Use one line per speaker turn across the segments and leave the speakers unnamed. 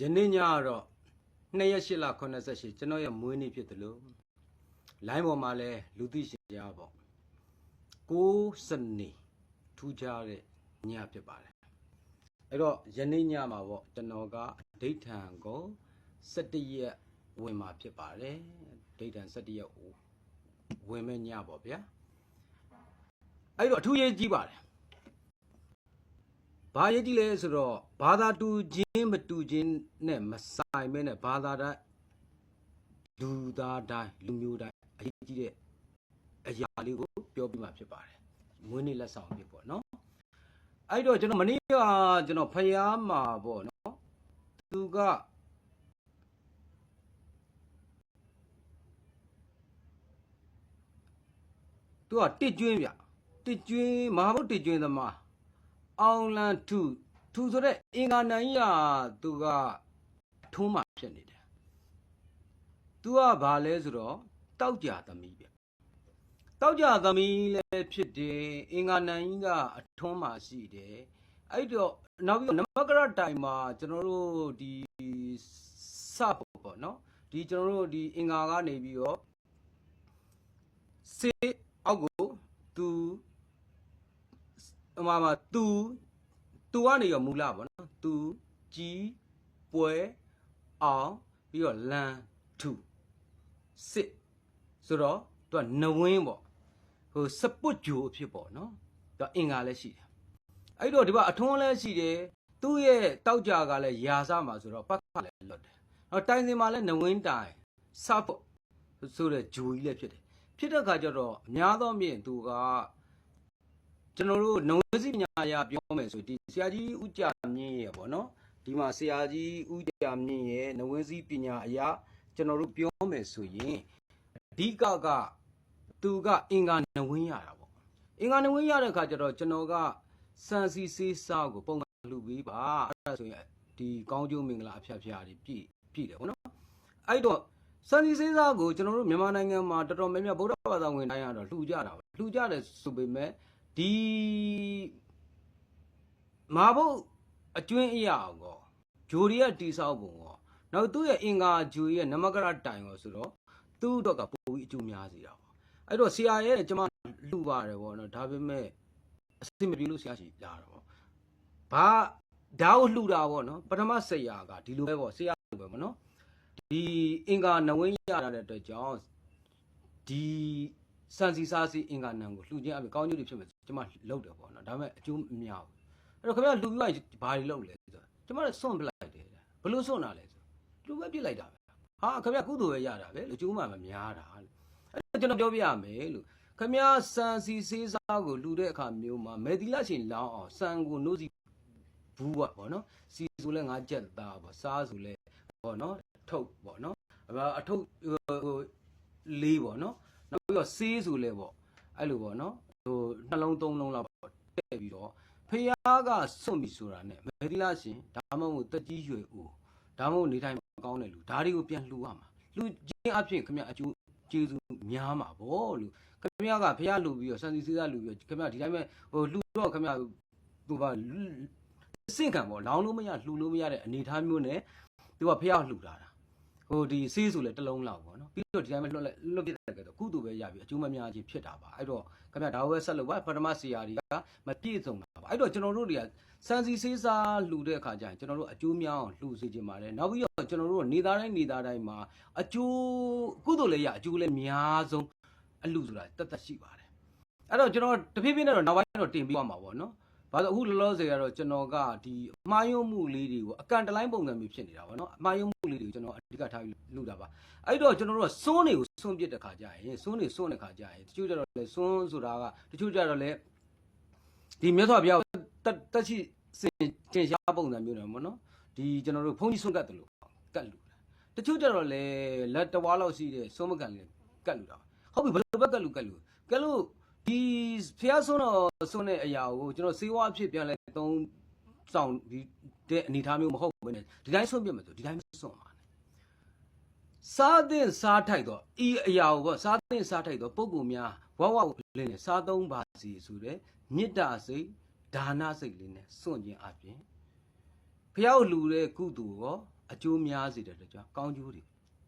ယနေ့ညကတော့2ရက်8လ88ကျွန်တော်ရဲ့မွေးနေ့ဖြစ်တယ်လို့လိုင်းပေါ်မှာလဲလူသိရှင်ကြားပေါ့6စနေထူးခြားတဲ့ညဖြစ်ပါတယ်အဲ့တော့ယနေ့ညမှာပေါ့ကျွန်တော်ကဒိဋ္ဌံကို17ရက်ဝင်มาဖြစ်ပါတယ်ဒိဋ္ဌံ17ရက်ဝင်မဲ့ညပေါ့ဗျာအဲ့တော့အထူးရေးကြီးပါတယ်ဘာရေးကြည့်လဲဆိုတော့ဘာသာတူချင်း မတူချင်းနဲ့မဆိုင်မဲနဲ့ဘာသာတိုင်းလူသားတိုင်းလူမျိုးတိုင်းအရေးကြီးတဲ့အရာလေးကိုပြောပြမှာဖြစ်ပါတယ်မွေးနေ့လက်ဆောင်ဖြစ်ပေါ့နော်အဲ့တော့ကျွန်တော်မနေ့ကကျွန်တော်ဖျားမှာပေါ့နော်သူကသူကတစ်ကျွင်းဗျတစ်ကျွင်းမဟာဘုတ်တစ်ကျွင်းသမားအောင်လန်ထု သူဆိုတဲ့အင်္ဂါနိုင်ရသူကထုံးမှဖြစ်နေတယ်သူကဘာလဲဆိုတော့တောက်ကြသမီးပဲတောက်ကြသမီးလည်းဖြစ်တယ်အင်္ဂါနိုင်ကအထုံးမှရှိတယ်အဲ့တော့နောက်ပြီးနမကရတိုင်မှာကျွန်တော်တို့ဒီစပေါ့ပေါ့နော်ဒီကျွန်တော်တို့ဒီအင်္ဂါကနေပြီးတော့စေအောက်ကိုသူအမှားမှာသူ သူကနေရောမူလပေါ့နော်သူကြီးပွဲအောင်ပြီးတော့လန်ထုစစ်ဆိုတော့သူကနဝင်းပေါ့ဟိုစပုတ်ဂျိုအဖြစ်ပေါ့နော်သူကအင်္ဂါလည်းရှိတယ်အဲ့တော့ဒီမှာအထွန်းလည်းရှိတယ်သူ့ရဲ့တောက်ကြကလည်းယာစမှာဆိုတော့ပတ်ခလည်းလွတ်တယ်နောက်တိုင်စင်မှာလည်းနဝင်းတိုင်စပုတ်ဆိုတဲ့ဂျိုကြီးလည်းဖြစ်တယ်ဖြစ်တဲ့အခါကျတော့အများသောမြင်သူက ကျွန်တော်တို့နဝစီပညာအရာပြောမယ်ဆိုဒီဆရာကြီးဦးကြမြင့်ရဲ့ပေါ့နော်ဒီမှာဆရာကြီးဦးကြမြင့်ရဲ့နဝစီပညာအရာကျွန်တော်တို့ပြောမယ်ဆိုရင်အဓိကကသူကအင်္ဂါနဝင်းရတာပေါ့အင်္ဂါနဝင်းရတဲ့ခါကျတော့ကျွန်တော်ကစံစီစေးစားကိုပုံကလှူပေးပါအဲ့ဒါဆိုရင်ဒီကောင်းကျိုးမင်္ဂလာအဖျားဖျားတွေပြည့်ပြည့်တယ်ပေါ့နော်အဲ့တော့စံစီစေးစားကိုကျွန်တော်တို့မြန်မာနိုင်ငံမှာတော်တော်များများဗုဒ္ဓဘာသာဝင်တိုင်းကတော့လှူကြတာပဲလှူကြတယ်ဆိုပေမဲ့ ဒီမာဘုတ်အကျွင်းအရာကောဂျိုရီရဲ့တိဆောက်ပုံကောနောက်သူ့ရဲ့အင်္ဂါဂျိုရီရဲ့နမကရတိုင်ကောဆိုတော့သူ့တော့ကပိုပြီးအကျိုးများစီတာပေါ့အဲ့တော့ဆရာရဲ့ကျွန်မလှူပါတယ်ပေါ့နော်ဒါပေမဲ့အစိမပြေလို့ဆရာရှိလာတာပေါ့ဘာဓာတ်ကိုလှူတာပေါ့နော်ပထမဆရာကဒီလိုပဲပေါ့ဆရာလိုပဲပေါ့နော်ဒီအင်္ဂါနဝင်းရတာတဲ့အတွက်ကြောင့်ဒီစံစီစားစီအင်္ဂါနံကိုလှူခြင်းအပြင်ကောင်းကျိုးတွေဖြစ်မယ် ကျွန်မလုပ်တယ်ပေါ့နော်ဒါပေမဲ့အကျိုးမများဘူးအဲ့တော့ခင်ဗျာလှူပြီးမှဘာတွေလုပ်လဲဆိုတော့ကျွန်မလည်းစွန့်ပလိုက်တယ်ဘလို့စွန့်တာလဲဆိုလှူပဲပြစ်လိုက်တာပဲဟာခင်ဗျာကုသိုလ်ပဲရတာပဲအကျိုးမှမများတာအဲ့တော့ကျွန်တော်ပြောပြရမယ်လို့ခင်ဗျာစံစီစေးစားကိုလှူတဲ့အခါမျိုးမှာမေဒီလရှင်လောင်းအောင်စံကိုနိုးစီဘူးပေါ့ဗောနော်စီဆိုလဲငါကြက်သားပေါ့စားဆိုလဲပေါ့နော်ထုတ်ပေါ့နော်အထုတ်ဟိုလေးပေါ့နော်နောက်ပြီးတော့ဆေးဆိုလဲပေါ့အဲ့လိုပေါ့နော် ဟိုနှလုံးသုံးလုံးလောက်ပေါ့တဲ့ပြီးတော့ဖះကစွန့်ပြီဆိုတာနဲ့မေဒီလာရှင်ဒါမှမဟုတ်တက်ကြီးရွယ်ဦးဒါမှမဟုတ်နေထိုင်မကောင်းတဲ့လူဒါတွေကိုပြန်လှူရမှာလှူခြင်းအဖြစ်ခင်ဗျအကျိုးကျေးဇူးများမှာပေါ့လူခင်ဗျကဖះလှူပြီးတော့စံစီစေးစားလှူပြီးတော့ခင်ဗျဒီတိုင်းပဲဟိုလှူတော့ခင်ဗျသူကစင့်ကံပေါ့လောင်းလို့မရလှူလို့မရတဲ့အနေအထားမျိုးနဲ့သူကဖះလှူတာတာ ဟိုဒီဆေးဆိုလဲတစ်လုံးလောက်ပေါ့နော်ပြီးတော့ဒီတိုင်းပဲလွတ်လိုက်လွတ်ပြတဲ့ကတော့ကုသိုလ်ပဲရပြီအကျိုးမများခြင်းဖြစ်တာပါအဲ့တော့ခင်ဗျဒါဝဲဆက်လို့ပါပထမစီယာတွေကမပြည့်စုံတာပါအဲ့တော့ကျွန်တော်တို့တွေကစံစီစေးစားလှူတဲ့အခါကျရင်ကျွန်တော်တို့အကျိုးများအောင်လှူစေခြင်းပါတယ်နောက်ပြီးတော့ကျွန်တော်တို့နေသားတိုင်းနေသားတိုင်းမှာအကျိုးကုသိုလ်လည်းရအကျိုးလည်းများဆုံးအလှဆိုတာတတ်တတ်ရှိပါတယ်အဲ့တော့ကျွန်တော်တဖြည်းဖြည်းနဲ့တော့နောက်ပိုင်းတော့တင်ပြီးသွားမှာပေါ့နော်ဘာလို့အခုလောလောဆယ်ကတော့ကျွန်တော်ကဒီအမှားယွင်းမှုလေးတွေကိုအကန်တလိုင်းပုံစံမျိုးဖြစ်နေတာပေါ့နော်အမှားယွင်းမှု လေးတွေကိုကျွန်တော်အဓိကထားပြီးလှူတာပါအဲ့တော့ကျွန်တော်တို့ကစွန်းတွေကိုစွန်းပစ်တဲ့ခါကျရင်စွန်းတွေစွန်းတဲ့ခါကျရင်တချို့ကျတော့လေစွန်းဆိုတာကတချို့ကျတော့လေဒီမြတ်စွာဘုရားတက်တက်ရှိစင်တင်ရှားပုံစံမျိုးတွေပေါ့နော်ဒီကျွန်တော်တို့ဘုန်းကြီးစွန့်ကတ်တယ်လို့ကတ်လူတချို့ကျတော့လေလက်တဝါလောက်ရှိတဲ့စွန်းမကန်လေးကတ်လူတာဟုတ်ပြီဘယ်လိုပဲကတ်လူကတ်လူကတ်လို့ဒီဖျားစွန်းတော်စွန်းတဲ့အရာကိုကျွန်တော်စေဝါအဖြစ်ပြန်လဲသုံး ဆောင်ဒီတဲ့အနေထားမျိုးမဟုတ်ဘူးねဒီတိုင်းစွန့်ပြမယ်ဆိုဒီတိုင်းစွန့်ပါစားတဲ့စားထိုက်တော့ဤအရာကိုပေါ့စားတဲ့စားထိုက်တော့ပုံကူများဝဝလင်းနဲ့စားသုံးပါစီဆိုတဲ့မေတ္တာစိတ်ဒါနစိတ်လေးနဲ့စွန့်ခြင်းအပြင်ဖျားကိုလူတဲ့ကုသိုလ်ရောအကျိုးများစေတဲ့အတွက်ကြောင့်ကောင်းကျိုးတွေ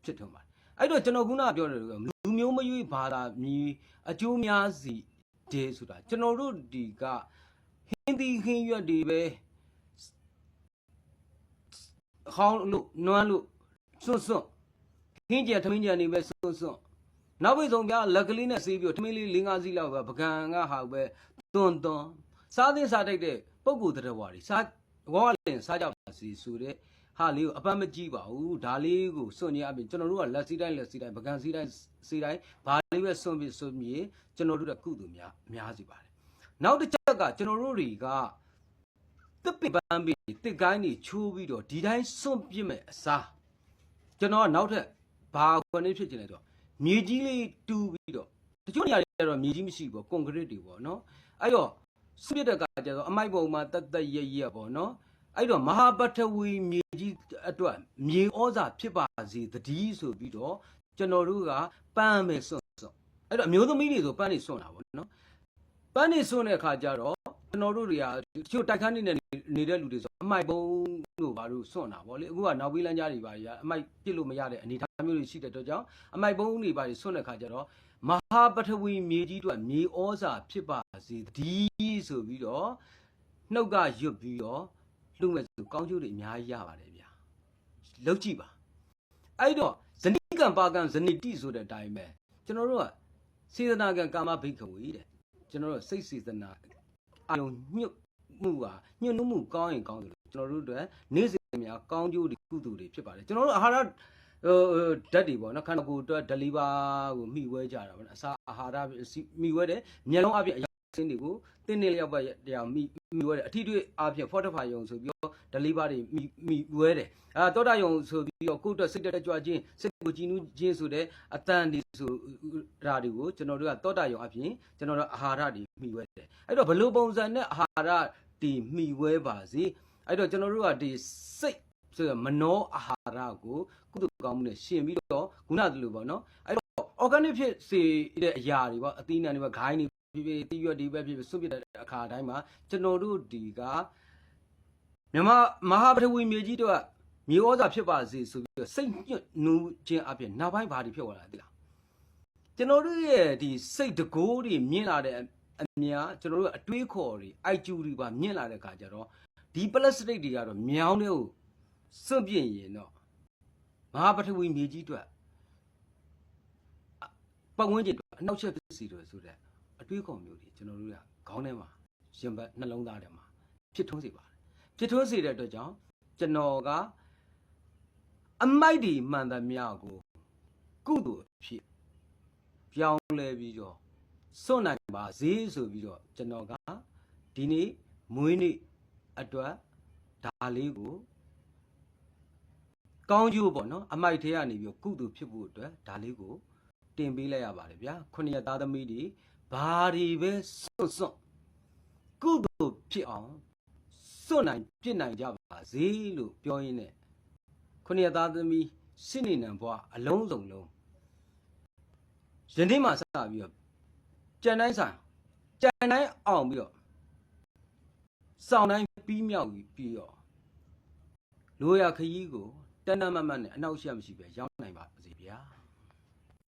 ဖြစ်ထွန်းပါတယ်အဲ့တော့ကျွန်တော်ခုနကပြောတယ်လို့လူမျိုးမရွေးဘာသာမြည်အကျိုးများစီတယ်ဆိုတာကျွန်တော်တို့ဒီကဟင်းသီးဟင်းရွက်တွေပဲ ဟောင်းလို့နွမ်းလို့စွန့်စွန့်ဟင်းကြံထမင်းကြံနေပဲစွန့်စွန့်နောက်ပိတ်ဆုံးပြလက်ကလေးနဲ့ဆေးပြီးတော့ထမင်းလေး၄၅စီးလောက်ပဲပကံကဟာပဲတွန်းတွန်းစားသင်းစားတိုက်တဲ့ပုံကိုယ်တရဝါတွေစားဘောကလည်းစားကြပါစီဆိုတဲ့ဟာလေးကိုအပန်းမကြည့်ပါဘူးဒါလေးကိုစွန့်နေအပြင်ကျွန်တော်တို့ကလက်စီးတိုင်းလက်စီးတိုင်းပကံစီးတိုင်းစီးတိုင်းဘာလေးပဲစွန့်ပြီးစွန့်ပြီးကျွန်တော်တို့ကကုသိုလ်များများစီပါတယ်နောက်တစ်ချက်ကကျွန်တော်တို့တွေက တစ်ပင်ပန်းပြီးတစ်ကိုင်းတွေချိုးပြီးတော့ဒီတိုင်းစွန့်ပြစ်မဲ့အစားကျွန်တော်ကနောက်ထပ်ဘာခွင့်ဖြစ်ချင်လဲဆိုတော့မြေကြီးလေးတူးပြီးတော့တချို့နေရာတွေကတော့မြေကြီးမရှိဘူးပေါ့ကွန်ကရစ်တွေပေါ့နော်အဲ့တော့စွန့်ပြစ်တဲ့ကကြတော့အမိုက်ပုံမှာတတ်တတ်ရရပေါ့နော်အဲ့တော့မဟာပထဝီမြေကြီးအတွက်မြေဩဇာဖြစ်ပါစေတည်းဆိုပြီးတော့ကျွန်တော်တို့ကပန်းမယ်စွန့်စွန့်အဲ့တော့အမျိုးသမီးတွေဆိုပန်းနေစွန့်တာပေါ့နော်ပန်းနေစွန့်တဲ့အခါကျတော့ ကျွန်တော်တို့တွေကတချို့တိုက်ခန်းနေနဲ့နေတဲ့လူတွေဆိုအမိုက်ပုံတို့ဘာလို့စွန့်တာပေါ့လေအခုကနောက်ပြီးလမ်းကြားတွေပါကြီးအမိုက်ပြစ်လို့မရတဲ့အနေအထားမျိုးတွေရှိတဲ့အတွက်ကြောင့်အမိုက်ပုံတွေပါကြီးစွန့်တဲ့အခါကျတော့မဟာပထဝီမြေကြီးအတွက်မြေဩဇာဖြစ်ပါစေတည်းဆိုပြီးတော့နှုတ်ကရွတ်ပြီးတော့လှုပ်မဲ့ဆိုကောင်းကျိုးတွေအများကြီးရပါတယ်ဗျာလောက်ကြည့်ပါအဲ့တော့ဇဏိကံပါကံဇဏိတိဆိုတဲ့အတိုင်းပဲကျွန်တော်တို့ကစေတနာကံကာမဘိက္ခဝေတဲ့ကျွန်တော်တို့စိတ်စေတနာ အာယုံညှုပ်မှုကညှို့နှမှုကောင်းရင်ကောင်းတယ်လို့ကျွန်တော်တို့အတွက်နေ့စဉ်များကောင်းကျိုးတွေကုသိုလ်တွေဖြစ်ပါတယ်ကျွန်တော်တို့အာဟာရဟိုဓာတ်တွေပေါ့နော်ခန္ဓာကိုယ်အတွက်ဒလီဘာကိုမိဝဲကြတာပေါ့နော်အစာအာဟာရမိဝဲတယ်မျက်လုံးအပြည့်အရာစ င်းတွေကိုတင်းနေလျောက်ပဲတရားမိမိဝဲတယ်အထီးတွေ့အပြည့် fortify ယုံဆိုပြီးတော့ deliver တွေမိမိဝဲတယ်အဲတောတာယုံဆိုပြီးတော့ကိုယ့်အတွက်စိတ်တက်ကြွခြင်းစိတ်ကိုကြည်နူးခြင်းဆိုတဲ့အတန်ဒီဆိုဓာတွေကိုကျွန်တော်တို့ကတောတာယုံအပြင်ကျွန်တော်တို့အာဟာရတွေမိဝဲတယ်အဲ့တော့ဘယ်လိုပုံစံနဲ့အာဟာရတွေမိဝဲပါစေအဲ့တော့ကျွန်တော်တို့ကဒီစိတ်ဆိုရမနောအာဟာရကိုကုသကောင်းမှုနဲ့ရှင်ပြီးတော့ခုနကလိုပေါ့နော်အဲ့တော့ organic ဖြစ်စေတဲ့အရာတွေပေါ့အသီးနှံတွေပေါ့ဂိုင်းတွေ ဖြစ်ဖြစ်တိရွက်တွေပဲဖြစ်ဖြစ်စွန့်ပစ်တဲ့အခါတိုင်းမှာကျွန်တော်တို့ဒီကမြမမဟာပထဝီမြေကြီးတော့မြေဩဇာဖြစ်ပါစေဆိုပြီးတော့စိတ်ညှို့နူးခြင်းအပြင်နောက်ပိုင်းဘာတွေဖြစ်သွားတာသိလားကျွန်တော်တို့ရဲ့ဒီစိတ်တကိုးတွေမြင့်လာတဲ့အများကျွန်တော်တို့အတွေးခေါ်တွေအိုက်ကျူတွေပါမြင့်လာတဲ့အခါကျတော့ဒီပလတ်စတစ်တွေကတော့မြောင်းတဲ့ကိုစွန့်ပြစ်ရင်တော့မဟာပထဝီမြေကြီးအတွက်ပတ်ဝန်းကျင်အတွက်အနောက်ချက်ပစ္စည်းတွေဆိုတဲ့ အတွေးခေါ်မျိုးတွေကျွန်တော်တို့ကခေါင်းထဲမှာရင်ဘတ်နှလုံးသားထဲမှာဖြစ်ထွန်းစေပါတယ်ဖြစ်ထွန်းစေတဲ့အတွက်ကြောင့်ကျွန်တော်ကအမိုက်ဒီမှန်သမျှကိုကုသိုလ်အဖြစ်ပြောင်းလဲပြီးတော့စွန့်နိုင်ပါစေဆိုပြီးတော့ကျွန်တော်ကဒီနေ့မွေးနေ့အတွက်ဒါလေးကိုကောင်းကျိုးပေါ့နော်အမိုက်ထဲကနေပြီးတော့ကုသိုလ်ဖြစ်ဖို့အတွက်ဒါလေးကိုတင်ပေးလိုက်ရပါတယ်ဗျာခုနှစ်ရက်သားသမီးတွေ ဘာတွေပဲစွန့်စွန့်ကုသိုလ်ဖြစ်အောင်စွန့်နိုင်ပြစ်နိုင်ကြပါစေလို့ပြောရင်းနဲ့ခုနှစ်သားသမီးစိနေနံဘွားအလုံးစုံလုံးယနေ့မှစပြီးတော့ကြံတိုင်းဆိုင်ကြံတိုင်းအောင်ပြီးတော့စောင်းတိုင်းပြီးမြောက်ပြီးပြီးတော့လိုရခရီးကိုတဏ္ဍမတ်မတ်နဲ့အနောက်ရှက်မရှိပဲရောက်နိုင်ပါစေဗျာ